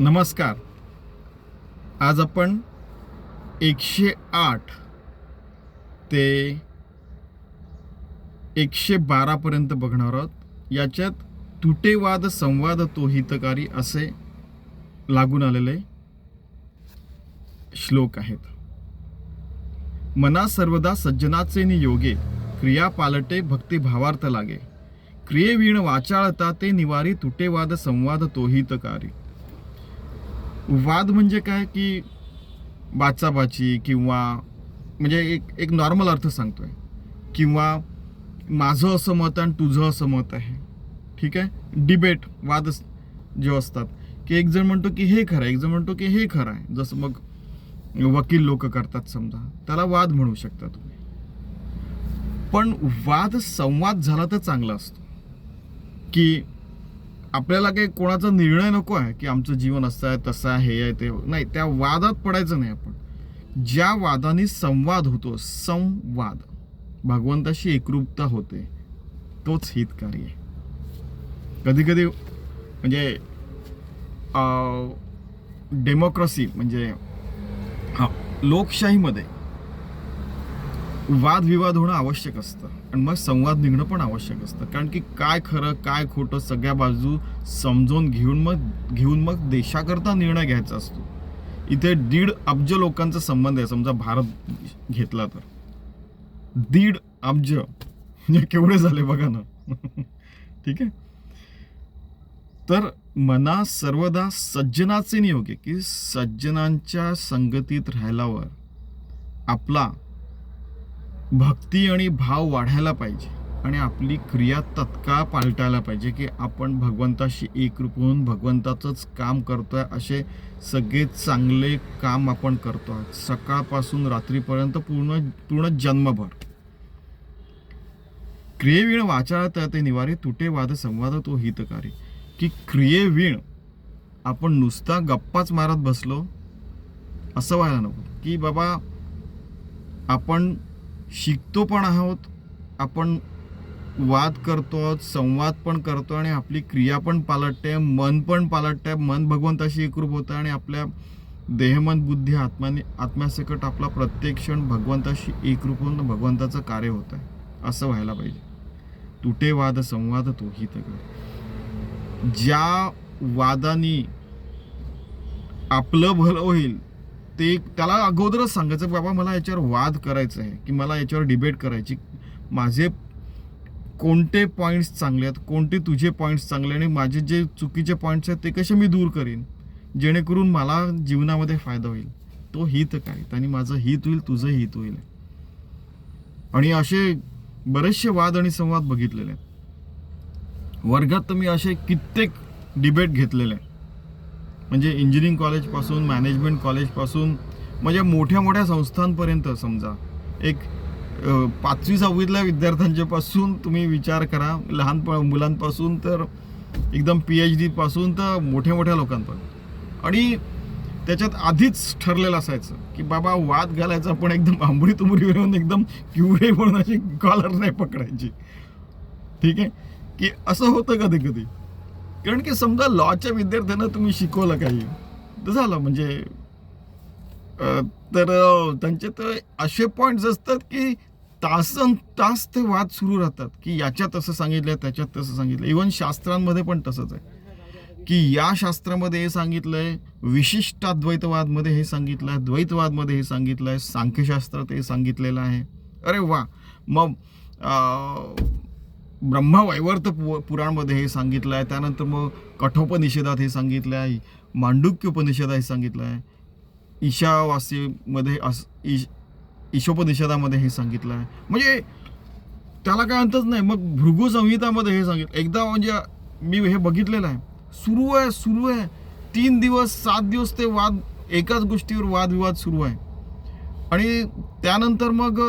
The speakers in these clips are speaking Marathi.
नमस्कार. आज आपण एकशे आठ ते एकशे बारापर्यंत बघणार आहोत. याच्यात तुटेवाद संवाद तो हितकारी असे लागून आलेले श्लोक आहेत. मना सर्वदा सज्जनाचे नियोगे क्रिया पालटे भक्ती भावार्थ लागे. क्रियेवीण वाचाळता ते निवारी तुटेवाद संवाद तो हितकारी. वाद म्हणजे काय की बाचाबाची किंवा म्हणजे एक एक नॉर्मल अर्थ सांगतोय. किंवा माझं असं मत आणि तुझं असं मत आहे. ठीक आहे? डिबेट वाद जे असतात. की एक जण म्हणतो की हे खरं आहे एक जण म्हणतो की हे खरं आहे. जसं मग वकील लोक करतात समजा. त्याला वाद म्हणू शकता तुम्ही. पण वाद संवाद झाला तर चांगला असतो. की आपल्याला काही कोणाचा निर्णय नको आहे की आमचं जीवन असं आहे तसं आहे हे आहे ते. नाही त्या वादात पडायचं नाही आपण. ज्या वादाने संवाद होतो संवाद. भगवंताशी एकरूपता होते तोच हितकारी आहे कधी कधी म्हणजे डेमोक्रेसी म्हणजे हा, लोकशाहीमध्ये वादविवाद होणं आवश्यक असतं. आणि मग संवाद निघणं पण आवश्यक असतं. कारण की काय खरं काय खोटं सगळ्या बाजू समजून घेऊन मग घेऊन मग देशाकरता निर्णय घ्यायचा असतो. इथे दीड अब्ज लोकांचा संबंध आहे. समजा भारत घेतला तर. दीड अब्ज. म्हणजे केवढे झाले बघा ना. ठीक आहे? तर मना सर्वदा सज्जनाचे नियोग. आहे की सज्जनांच्या संगतीत राहिल्यावर आपला भक्ती आणि भाव वाढायला पाहिजे आणि आपली क्रिया तत्काळ पालटायला पाहिजे की आपण भगवंताशी एकरूप होऊन भगवंताचंच काम करतोय असे सगळे चांगले काम आपण करतो आहोत. सकाळपासून रात्रीपर्यंत पूर्ण पूर्ण जन्मभर. क्रियेवीण वाचाळत ते निवारे तुटे वाद संवाद तो हितकारी. की क्रियेवीण आपण नुसता गप्पाच मारत बसलो असं व्हायला नको. की बाबा आपण शिकतो पण आहोत. आपण वाद करतो आहोत संवाद पण करतो आणि आपली क्रिया पण पालटते मन पण पालटते. मन भगवंताशी एकरूप होतं आणि आपल्या देहमन बुद्धी आत्माने आत्म्यासकट आपला प्रत्येक क्षण भगवंताशी एकरूप होऊन भगवंताचं कार्य होत आहे असं व्हायला पाहिजे. तुटे वाद संवाद तो हित ज्या वादानी आपलं भलं होईल ते त्याला अगोदरच सांगायचं बाबा मला याच्यावर वाद करायचं आहे की मला याच्यावर डिबेट करायची. माझे कोणते पॉईंट्स चांगले आहेत कोणते तुझे पॉईंट्स चांगले आणि माझे जे चुकीचे पॉईंट्स आहेत ते कसे मी दूर करीन जेणेकरून मला जीवनामध्ये फायदा होईल. तो हित काय? आणि माझं हित होईल तुझं हित होईल. आणि असे बरेचसे वाद आणि संवाद बघितलेले आहेत. वर्गात तर मी असे कित्येक डिबेट घेतलेले आहेत. म्हणजे इंजिनिअरिंग कॉलेजपासून मॅनेजमेंट कॉलेजपासून म्हणजे मोठ्या मोठ्या संस्थांपर्यंत समजा. एक पाचवी सहावीतल्या विद्यार्थ्यांच्यापासून तुम्ही विचार करा. लहान प- मुलांपासून तर एकदम पी एच डीपासून तर मोठ्या मोठ्या लोकांपर्यंत. आणि त्याच्यात आधीच ठरलेलं असायचं की बाबा वाद घालायचा पण एकदम आंबडी तुंबडी मिळून एकदम क्युरे म्हणून अशी कॉलर नाही पकडायची. ठीक आहे? की असं होतं कधी कधी. कारण की समजा लॉच्या विद्यार्थ्यांना तुम्ही शिकवलं काही तर झालं म्हणजे तर त्यांचे तर असे पॉईंट्स असतात की तासन तास ते वाद सुरू राहतात की याच्यात असं सांगितलं त्याच्यात तसं सांगितलं इवन शास्त्रांमध्ये पण तसंच आहे. की या शास्त्रामध्ये हे सांगितलंय विशिष्ट अद्वैतवादमध्ये हे सांगितलं आहे द्वैतवादमध्ये हे सांगितलं आहे सांख्यशास्त्रात हे सांगितलेलं आहे. अरे वा! मग ब्रह्मावैवर्त पु पुराणमध्ये हे सांगितलं आहे त्यानंतर मग कठोपनिषेधात हे सांगितलं आहे मांडुक्य उपनिषदात हे सांगितलं आहे ईशावासीमध्ये अस ईश ईशोपनिषदामध्ये हे सांगितलं आहे म्हणजे त्याला काय अंतच नाही. मग भृगु संहितामध्ये हे सांगितलं. एकदा म्हणजे मी हे बघितलेलं आहे. सुरू आहे सुरू आहे. तीन दिवस सात दिवस ते वाद एकाच गोष्टीवर वादविवाद सुरू आहे. आणि त्यानंतर मग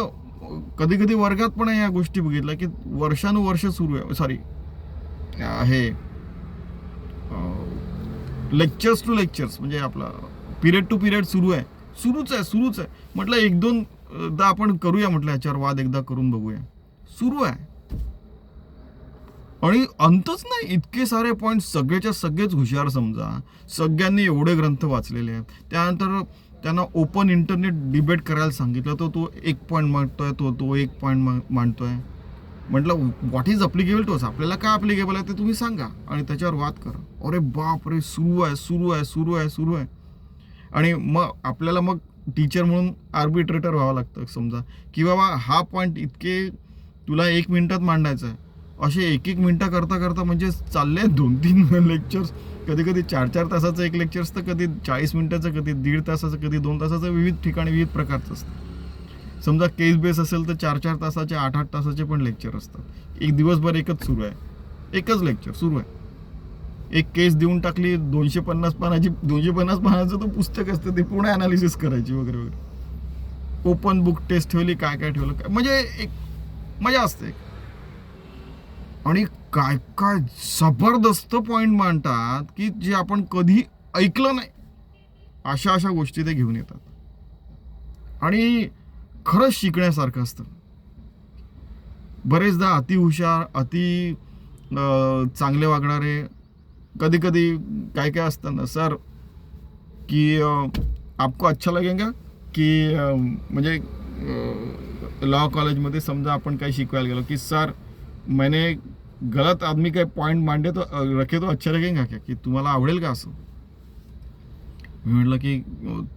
कधी कधी वर्गात पण या गोष्टी बघितल्या की वर्षानुवर्ष सुरू आहे. सॉरी हे लेक्चर्स टू लेक्चर्स म्हणजे आपला पिरियड टू पिरियड सुरू आहे. सुरूच आहे सुरूच आहे. म्हटलं एक दोन दा आपण करूया म्हटलं याच्यावर वाद एकदा करून बघूया. सुरू आहे. आणि अंतच नाही इतके सारे पॉईंट सगळेच्या सगळेच हुशार समजा. सगळ्यांनी एवढे ग्रंथ वाचलेले आहेत. त्यानंतर त्यांना ओपन इंटरनेट डिबेट करायला सांगितलं तर तो एक पॉईंट मांडतोय तो तो एक पॉईंट मांडतोय. म्हटलं व्हॉट इज अप्लिकेबल टू आपल्याला काय अप्लिकेबल आहे ते तुम्ही सांगा आणि त्याच्यावर वाद करा. अरे बाप रे सुरू आहे सुरू आहे सुरू आहे सुरू आहे. आणि मग आपल्याला मग टीचर म्हणून आर्बिट्रेटर व्हावं लागतं समजा. की बाबा हा पॉईंट इतके तुला एक मिनटात मांडायचा आहे. असे एक एक मिनटं करता करता म्हणजे चालले दोन तीन लेक्चर्स कधी कधी चार चार तासाचं एक लेक्चर असतं कधी चाळीस मिनिटाचं कधी दीड तासाचं कधी दोन तासाचं विविध ठिकाणी विविध प्रकारचं असतं. समजा केस बेस असेल तर चार चार तासाचे आठ आठ तासाचे पण लेक्चर असतात. एक दिवसभर एकच सुरू आहे. एकच लेक्चर सुरू आहे. एक केस देऊन टाकली दोनशे पन्नास पानाची दोनशे पन्नास पानाचं तो पुस्तक असतं ते पूर्ण अनालिसिस करायची वगैरे वगैरे ओपन बुक टेस्ट ठेवली काय काय ठेवलं काय म्हणजे एक मजा असते. आणि काय काय जबरदस्त पॉईंट मांडतात की जे आपण कधी ऐकलं नाही. अशा अशा गोष्टी ते घेऊन येतात. आणि खरंच शिकण्यासारखं असतं. बरेचदा अति हुशार अति चांगले वागणारे कधी कधी काय काय असतं ना सर की आपको अच्छा लगेगा की म्हणजे लॉ कॉलेजमध्ये समजा आपण काही शिकवायला गेलो की सर मैंने गलत आदमी का पॉईंट मांडे तो रखे तो अच्छा लगेगा क्या? की तुम्हाला आवडेल का असं? मी म्हटलं की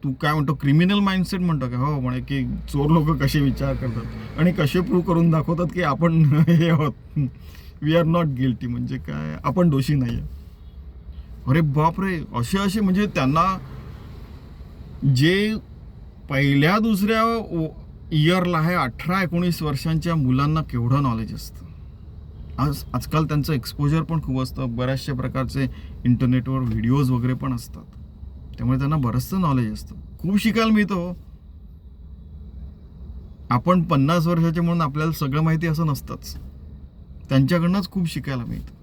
तू काय म्हणतो? क्रिमिनल माइंडसेट म्हणतो का? हो म्हणे की चोर लोक कसे विचार करतात? आणि कसे प्रूव्ह करून दाखवतात की आपण हे आहोत? वी आर नॉट गिल्टी म्हणजे काय? आपण दोषी नाही आहे. अरे बापरे! असे असे म्हणजे त्यांना जे पहिल्या दुसऱ्या इयरला आहे अठरा एकोणीस वर्षांच्या मुलांना केवढं नॉलेज असतं? आज आजकाल त्यांचं एक्सपोजर पण खूप असतं. बऱ्याचशा प्रकारचे इंटरनेटवर व्हिडिओज वगैरे पण असतात. त्यामुळे त्यांना बरंचसं नॉलेज असतं. खूप शिकायला मिळतं हो. आपण पन्नास वर्षाचे म्हणून आपल्याला सगळं माहिती असं नसतंच. त्यांच्याकडनंच खूप शिकायला मिळतं.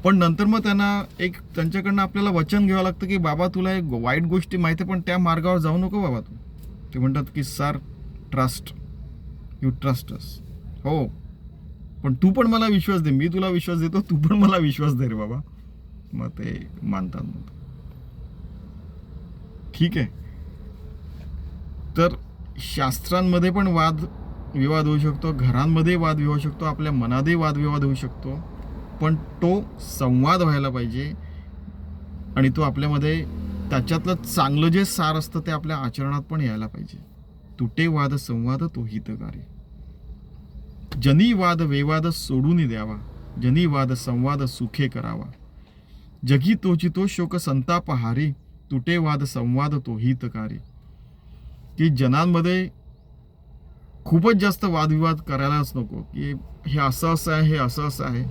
पण नंतर मग त्यांना एक त्यांच्याकडनं आपल्याला वचन घ्यावं लागतं की बाबा तुला एक वाईट गोष्टी माहिती आहे, पण त्या मार्गावर जाऊ नको बाबा तू. ते म्हणतात की sir trust you trust us हो. पण तू पण मला विश्वास दे. मी तुला विश्वास देतो तू पण मला विश्वास दे रे बाबा. मग ते मानतात मग. ठीक आहे. तर शास्त्रांमध्ये पण वाद विवाद होऊ शकतो घरांमध्ये वाद होऊ शकतो आपल्या मनातही वादविवाद होऊ शकतो पण तो संवाद व्हायला पाहिजे आणि तो आपल्यामध्ये त्याच्यातलं चांगलं जे सार असतं ते आपल्या आचरणात पण यायला पाहिजे. तुटे वाद संवाद तो हितकारी. जनी वाद वेवाद सोडून द्यावा. जनी वाद संवाद सुखे करावा. जगी तोची तो शोक संताप हारी तुटे वाद संवाद तो हितकारी की जनांमध्ये खूपच जास्त वादविवाद करायलाच नको. की हे असं असं आहे हे असं असं आहे.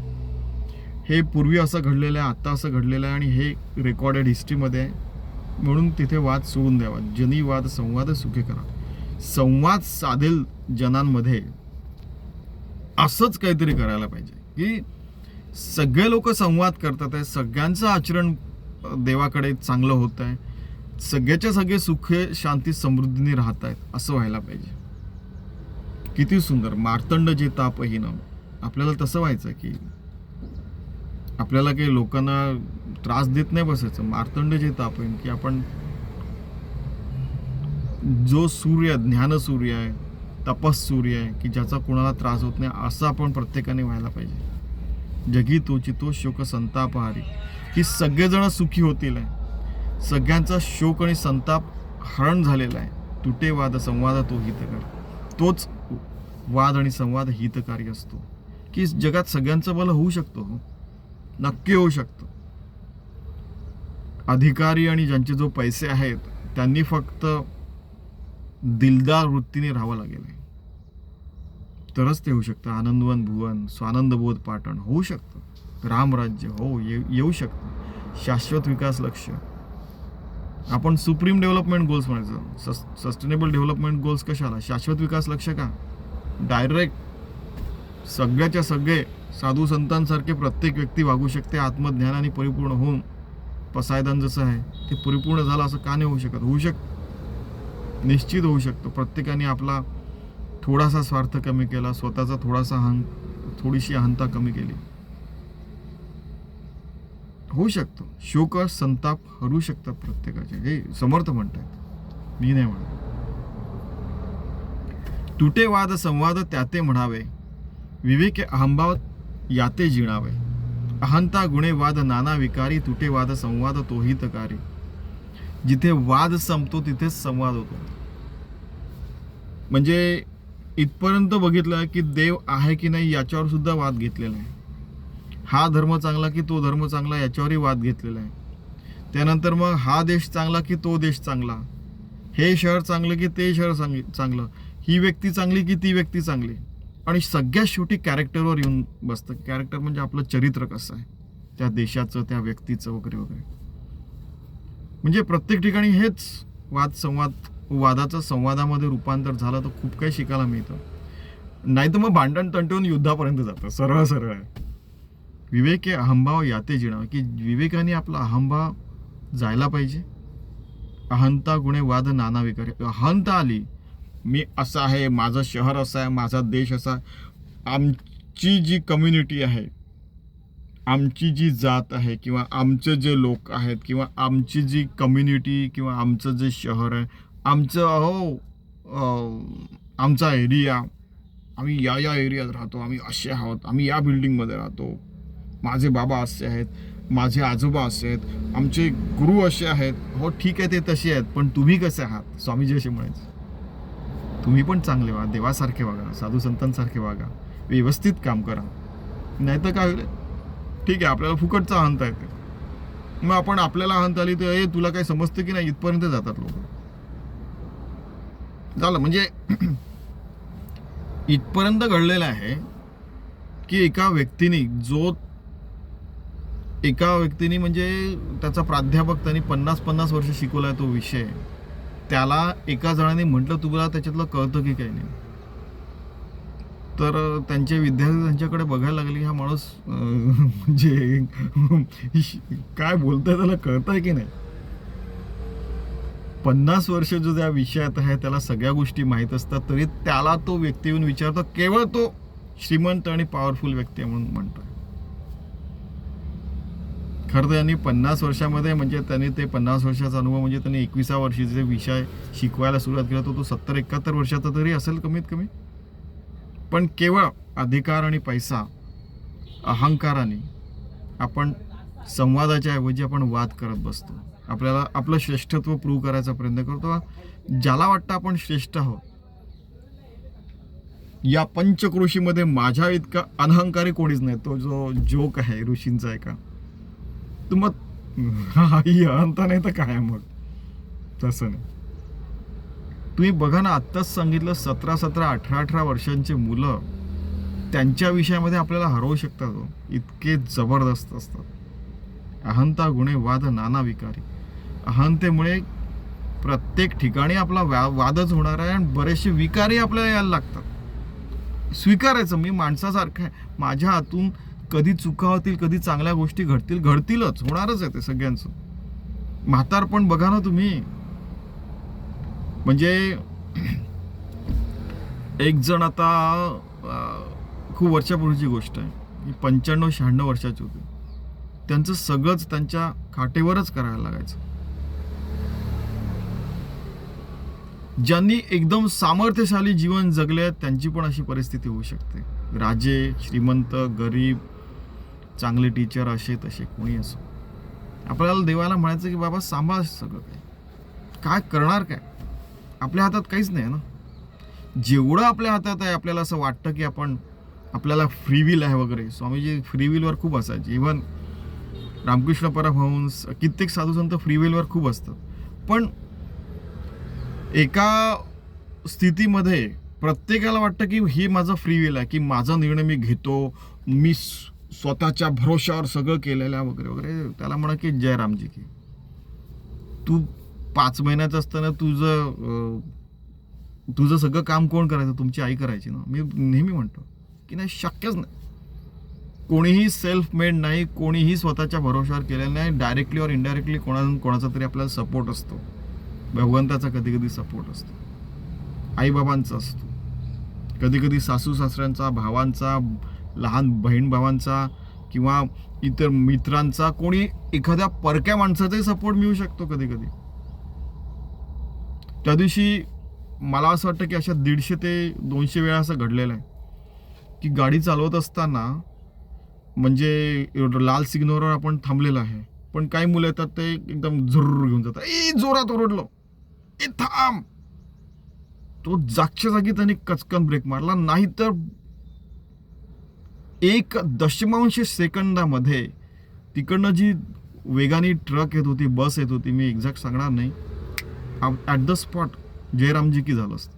हे पूर्वी असं घडलेलं आहे आत्ता असं घडलेलं आहे आणि हे रेकॉर्डेड हिस्ट्रीमध्ये आहे. म्हणून तिथे वाद सोडून द्यावा. जनी वाद संवाद सुखे करा. संवाद साधेल जनांमध्ये. असंच काहीतरी करायला पाहिजे. की सगळे लोक संवाद करतात आहे सगळ्यांचं आचरण देवाकडे चांगलं होत आहे सगळ्याच्या सगळे सुखे शांती समृद्धीने राहत आहेत असं व्हायला पाहिजे. किती सुंदर. मार्तंड जे तापहीन आपल्याला तसं व्हायचं की आपल्याला काही लोकांना त्रास देत नाही बसायचं. मार्तंड जे तापहीन की आपण जो सूर्य ज्ञान सूर्य आहे तपस सूर्य आहे की ज्याचा कोणाला त्रास होत नाही असं आपण प्रत्येकाने व्हायला पाहिजे. जगी तोची तो शोक संतापहारी की सगळेजण सुखी होतील आहे. सगळ्यांचा शोक आणि संताप हरण झालेला आहे. तुटे वाद संवाद तो हितकर. तोच वाद आणि संवाद हितकारी असतो. की जगात सगळ्यांचं भलं होऊ शकतो हो. नक्की होऊ शकतं. अधिकारी आणि ज्यांचे जो पैसे आहेत त्यांनी फक्त दिलदार वृत्तीने राहावं लागेल. तरच ते होऊ शकतं. आनंदवन भुवन स्वानंदबोध पाटण होऊ शकतं. रामराज्य हो येऊ शकतं. शाश्वत विकास लक्ष आपण सुप्रीम डेव्हलपमेंट गोल्स म्हणायचं. सस सस्टेनेबल डेव्हलपमेंट गोल्स कशाला? शाश्वत विकास लक्ष का? डायरेक्ट सगळ्याच्या सगळे साधू संतांसारखे प्रत्येक व्यक्ती वागू शकते आत्मज्ञानाने परिपूर्ण होऊन. पसायदान जसं आहे ते परिपूर्ण झालं असं का नाही होऊ शकत? होऊ शकतं. निश्चित होऊ शकतो. प्रत्येकाने आपला थोडासा स्वार्थ कमी केला स्वतःचा थोडासा हं थोडीशी अहंता कमी केली. होऊ शकतो. शोक संताप हरू शकतात प्रत्येकाचे. हे समर्थ म्हणतात मी नाही म्हणत. तुटे वाद संवाद त्याते म्हणावे. विवेक अहंभाव याते जिणावे. अहंता गुणे वाद नाना विकारी तुटे वाद संवाद तोही तकारी जिथे वाद संपतो तिथेच संवाद होतो. म्हणजे इथपर्यंत बघितलं की देव आहे की नाही याच्यावर सुद्धा वाद घेतलेला आहे हा धर्म चांगला की तो धर्म चांगला याच्यावरही वाद घेतलेला आहे. त्यानंतर मग हा देश चांगला की तो देश चांगला? हे शहर चांगलं की ते शहर चांग चांगलं? ही व्यक्ती चांगली की ती व्यक्ती चांगली? आणि सगळ्यात शेवटी कॅरेक्टरवर येऊन बसतं. कॅरेक्टर म्हणजे आपलं चरित्र कसं आहे? त्या देशाचं त्या व्यक्तीचं वगैरे वगैरे. म्हणजे प्रत्येक ठिकाणी हेच वाद संवाद वादाचं संवादामध्ये रूपांतर झालं तर खूप काही शिकायला मिळतं. नाही तर मग भांडण तंटून युद्धापर्यंत जातं. सरळ सरळ. आहे विवेक हे अहंभाव याते जिणं की विवेकाने आपला अहंभाव जायला पाहिजे. अहंता गुणे वाद नाना विकारी. अहंता आली मी असं आहे माझं शहर असं आहे माझा देश असा आहे. आमची जी कम्युनिटी आहे आमची जी जात आहे किंवा आमचे जे लोक आहेत किंवा आमची जी कम्युनिटी किंवा आमचं जे शहर आहे आमचं अहो आमचा एरिया आम्ही या या एरियात राहतो आम्ही असे आहोत आम्ही या बिल्डिंगमध्ये राहतो. माझे बाबा असे आहेत माझे आजोबा असे आहेत आमचे गुरु असे आहेत. हो ठीक आहे ते तसे आहेत पण तुम्ही कसे आहात? स्वामीजी असे म्हणायचे. तुम्ही पण चांगले व्हा देवासारखे वागा साधू संतांसारखे वागा व्यवस्थित काम करा. नाही तर काय होईल? ठीक आहे आपल्याला फुकटचा अहंता येते. मग आपण आपल्याला अहंता आली तर ए तुला काय समजतं की नाही? इथपर्यंत जातात लोक. झालं. म्हणजे इथपर्यंत घडलेलं आहे की एका व्यक्तीने जो एका व्यक्तीने म्हणजे त्याचा प्राध्यापक त्यांनी पन्नास पन्नास वर्ष शिकवला आहे तो विषय त्याला एका जणाने म्हटलं तुला त्याच्यातलं कळतं की काही नाही. तर त्यांचे विद्यार्थी त्यांच्याकडे बघायला लागले हा माणूस म्हणजे काय बोलतोय त्याला कळतंय की नाही? पन्नास वर्ष जो त्या विषयात आहे त्याला सगळ्या गोष्टी माहीत असतात तरी त्याला तो व्यक्ती येऊन विचारतो केवळ तो श्रीमंत आणि पॉवरफुल व्यक्ती आहे म्हणून म्हणतोय. खरं तर यांनी पन्नास वर्षामध्ये म्हणजे त्यांनी ते पन्नास वर्षाचा अनुभव म्हणजे त्यांनी एकविसा वर्षी जे विषय शिकवायला सुरुवात केला तो तो सत्तर एकाहत्तर वर्षाचा तरी असेल कमीत कमी. पण केवळ अधिकार आणि पैसा अहंकाराने आपण संवादाच्या ऐवजी आपण वाद करत बसतो. आपल्याला आपलं श्रेष्ठत्व प्रूव्ह करायचा प्रयत्न करतो. ज्याला वाटतं आपण श्रेष्ठ आहोत. या पंचकृषीमध्ये माझ्या इतका अनहंकारी कोणीच नाही. तो जो जोक आहे ऋषींचा आहे का तर मग हा ही अहंता नाही तर काय मग? तसं नाही. तुम्ही बघा ना आत्ताच सांगितलं सतरा सतरा अठरा अठरा वर्षांची मुलं त्यांच्या विषयामध्ये आपल्याला हरवू शकतात हो. इतके जबरदस्त असतात. अहंता गुणे वाद नाना विकारी. अहंतेमुळे प्रत्येक ठिकाणी आपला वा वादच होणार आहे आणि बरेचसे विकारही आपल्याला यायला लागतात. स्वीकारायचं. मी माणसासारखं आहे. माझ्या हातून कधी चुका होतील कधी चांगल्या गोष्टी घडतील घडतीलच. होणारच आहे ते सगळ्यांचं. म्हातारपण बघा ना तुम्ही. म्हणजे एक जण आता खूप वर्षापूर्वीची गोष्ट आहे. पंच्याण्णव शहाण्णव वर्षाची होती. त्यांचं सगळंच त्यांच्या खाटेवरच करायला लागायचं. ज्यांनी एकदम सामर्थ्यशाली जीवन जगले त्यांची पण अशी परिस्थिती होऊ शकते. राजे श्रीमंत गरीब चांगले टीचर असे तसे कोणी असो. आपल्याला देवाला म्हणायचं की बाबा सांभाळ सगळं काय काय करणार काय? आपल्या हातात काहीच नाही ना. जेवढं आपल्या हातात आहे आपल्याला असं वाटतं की आपण आपल्याला फ्री विल आहे वगैरे. स्वामीजी फ्री विलवर खूप असायचे इव्हन रामकृष्ण परमहंस कित्येक साधू संत फ्री विलवर खूप असतात. पण एका स्थितीमध्ये प्रत्येकाला वाटतं की ही माझं फ्री विल आहे की माझा निर्णय मी घेतो मी स्वतःच्या भरोशावर सगळं केलेलं आहे वगैरे वगैरे. त्याला म्हणा की जयरामजी की. तू पाच महिन्याचं असताना तुझं तुझं सगळं काम कोण करायचं? तुमची आई करायची ना. मी नेहमी म्हणतो की नाही शक्यच नाही. कोणीही सेल्फ मेड नाही कोणीही स्वतःच्या भरोशावर केलेलं नाही. डायरेक्टली और इनडायरेक्टली कोणा कोणाचा तरी आपल्याला सपोर्ट असतो. भगवंताचा कधी कधी सपोर्ट असतो. आईबाबांचा असतो. कधी कधी सासू सासऱ्यांचा भावांचा लहान बहीण भावांचा किंवा इतर मित्रांचा कोणी एखाद्या परक्या माणसाचाही सपोर्ट मिळू शकतो कधी कधी. त्या दिवशी मला असं वाटतं की अशा दीडशे ते दोनशे वेळा असं घडलेलं आहे. की गाडी चालवत असताना म्हणजे लाल सिग्नलवर आपण थांबलेलं आहे. पण काही मुलं येतात ते एकदम झुर्र घेऊन जातात. ए जोरात ओरडलो. ए थांब. तो जागच्या जागी त्याने कचकन ब्रेक मारला. नाहीतर एक दशमांश सेकंदामध्ये तिकडनं जी वेगाने ट्रक येत होती बस येत होती मी एक्झॅक्ट सांगणार नाही. ॲट द स्पॉट जयरामजी की झालं असतं.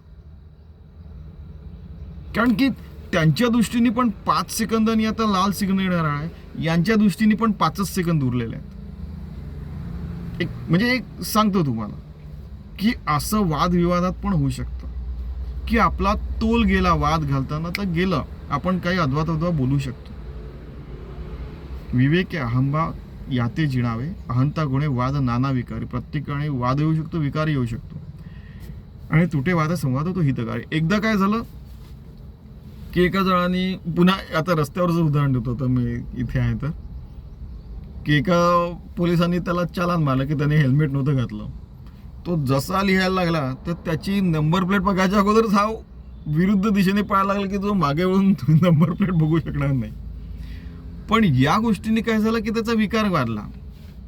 कारण की त्यांच्या दृष्टीने पण पाच सेकंदांनी आता लाल सिग्नल येणार आहे. यांच्या दृष्टीने पण पाचच सेकंद उरलेले आहेत. एक म्हणजे एक सांगतो तुम्हाला. की असं वादविवादात पण होऊ शकतं. की आपला तोल गेला वाद घालताना तर गेलं आपण काही अद्वा तद्वा बोलू शकतो. विवेक अहंबा याते जिणावे अहंता गुणे वाद नाना विकारी प्रत्येकाने वाद येऊ शकतो विकार येऊ शकतो. आणि तुटे वाद संवाद होतो हितकारी. एकदा काय झालं? की एका जणांनी पुन्हा आता रस्त्यावरचं उदाहरण देतो तर मी इथे आहे तर. की एका पोलिसांनी त्याला चालान मारलं की त्याने हेल्मेट नव्हतं घातलं. तो जसा लिहायला लागला तर त्याची नंबर प्लेट बघायच्या अगोदरच हा विरुद्ध दिशेने पळायला लागला की तो मागे वळून नंबर प्लेट बघू शकणार नाही. पण या गोष्टीने काय झालं की त्याचा विकार वाढला.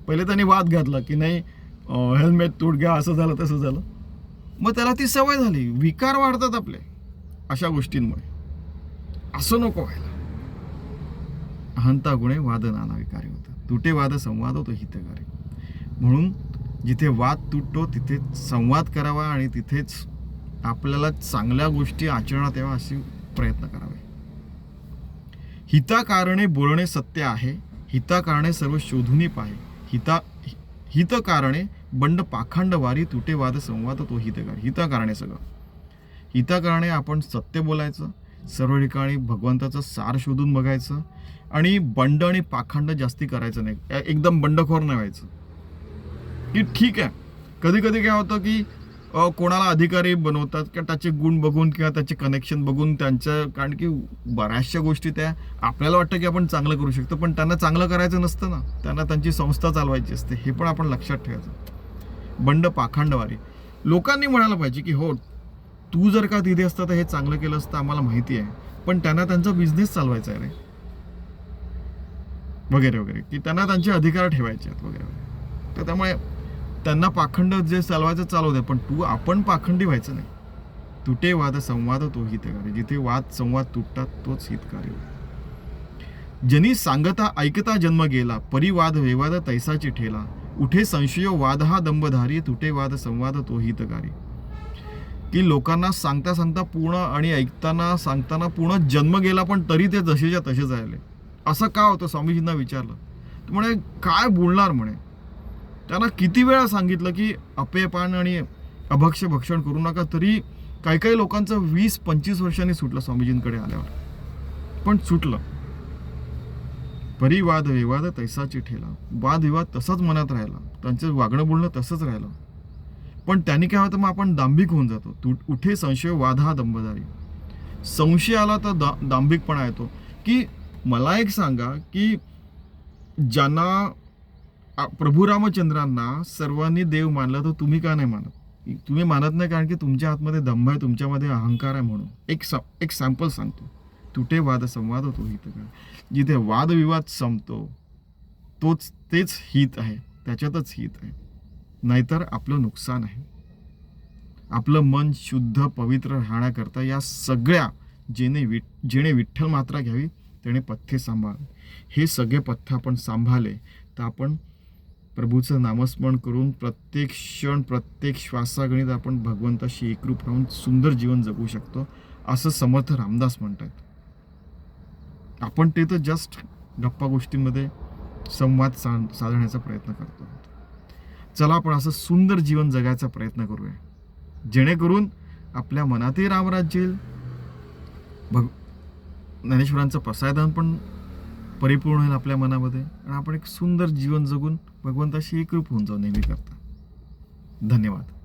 पहिले त्याने वाद घातला की नाही हेल्मेट तूट घ्या असं झालं तसं झालं. मग त्याला ती सवय झाली. विकार वाढतात आपले अशा गोष्टींमुळे. असं नको व्हायला. अहंता गुणे वाद नाना विकारी होतं तुटे वाद संवाद होतो हितकारी. म्हणून जिथे वाद तुटतो तिथे संवाद करावा आणि तिथेच आपल्याला चांगल्या गोष्टी आचरणात यावा असे प्रयत्न करावे. हिताकारणे बोलणे सत्य आहे. हिताकारणे सर्व शोधूनही पाहे. हिता हितकारणे बंड पाखंड वारी तुटे वाद संवाद तो हितकार. हिताकारणे सगळं. हिताकारणे आपण सत्य बोलायचं सर्व ठिकाणी भगवंताचं सार शोधून बघायचं आणि बंड आणि पाखंड जास्ती करायचं नाही. एकदम बंडखोर नाही व्हायचं. की ठीक आहे. कधी कधी काय होतं की कोणाला अधिकारी बनवतात किंवा त्याचे गुण बघून किंवा त्याचे कनेक्शन बघून त्यांच्या कारण की बऱ्याचशा गोष्टी त्या आपल्याला वाटतं की आपण चांगलं करू शकतो पण त्यांना चांगलं करायचं नसतं ना. त्यांना त्यांची संस्था चालवायची असते. हे पण आपण लक्षात ठेवायचं. बंड पाखंडवारी. लोकांनी म्हणायला पाहिजे की हो तू जर का तिथे असता तर हे चांगलं केलं असतं आम्हाला माहिती आहे. पण त्यांना त्यांचा बिझनेस चालवायचा आहे रे. वगैरे वगैरे. की त्यांना त्यांचे अधिकार ठेवायचे आहेत वगैरे वगैरे. तर त्यामुळे त्यांना पाखंड जे चालवायचं चालवू दे पण तू आपण पाखंडी व्हायचं नाही. तुटे वाद संवाद तो हितकारी. जिथे वाद संवाद तुटतात तोच हितकारी जनी सांगता ऐकता जन्म गेला परिवाद विवाद तैसाची ठेला. उठे संशय वाद हा दंबधारी तुटे वाद संवाद तो हितकारी. की लोकांना सांगता सांगता पूर्ण आणि ऐकताना सांगताना पूर्ण जन्म गेला पण तरी ते जसेच्या तसेच राहिले असं का होतं? स्वामीजींना विचारलं. म्हणे काय बोलणार? म्हणे. त्यांना किती वेळा सांगितलं की अपेपान आणि अभक्ष भक्षण करू नका तरी काही काही लोकांचं वीस पंचवीस वर्षांनी सुटलं स्वामीजींकडे आल्यावर. पण सुटलं. परिवाद विवाद तैसाची ठेला वादविवाद तसाच मनात राहिला. त्यांचं वागणं बोलणं तसंच राहिलं. पण त्यांनी काय होतं मग आपण दांभिक होऊन जातो. तू उठे संशय वाद हा दंबदारी संशय आला तर दा दांभिकपणा येतो. की मला एक सांगा की ज्यांना प्रभू रामचंद्रांना सर्वांनी देव मानलं तर तुम्ही का नाही मानत? तुम्ही मानत नाही कारण की तुमच्या आतमध्ये दंभ आहे तुमच्यामध्ये अहंकार आहे म्हणून. एक सा एक सॅम्पल सांगतो. तुटे वाद संवाद होतो हित का जिथे वादविवाद संपतो तोच तेच हित आहे. त्याच्यातच हित आहे. नाहीतर आपलं नुकसान आहे. आपलं मन शुद्ध पवित्र राहण्याकरता या सगळ्या जेणे विठ जेणे विठ्ठल मात्रा घ्यावी त्याने पथ्ये सांभाळ हे सगळे पथ्य आपण सांभाळले तर आपण प्रभूचं नामस्मरण करून प्रत्येक क्षण प्रत्येक श्वासागणित आपण भगवंताशी एकरूप राहून सुंदर जीवन जगू शकतो असं समर्थ रामदास म्हणतात आपण ते तर जस्ट गप्पा गोष्टींमध्ये संवाद सा साधण्याचा प्रयत्न करतो. चला आपण असं सुंदर जीवन जगायचा प्रयत्न करूया. जेणेकरून आपल्या मनातही रामराज्य येईल. भग ज्ञानेश्वरांचं प्रसादन पण परिपूर्ण होईल आपल्या मनामध्ये आणि आपण एक सुंदर जीवन जगून भगवंताशी एकरूप होऊन जाऊ नेहमी करता. धन्यवाद.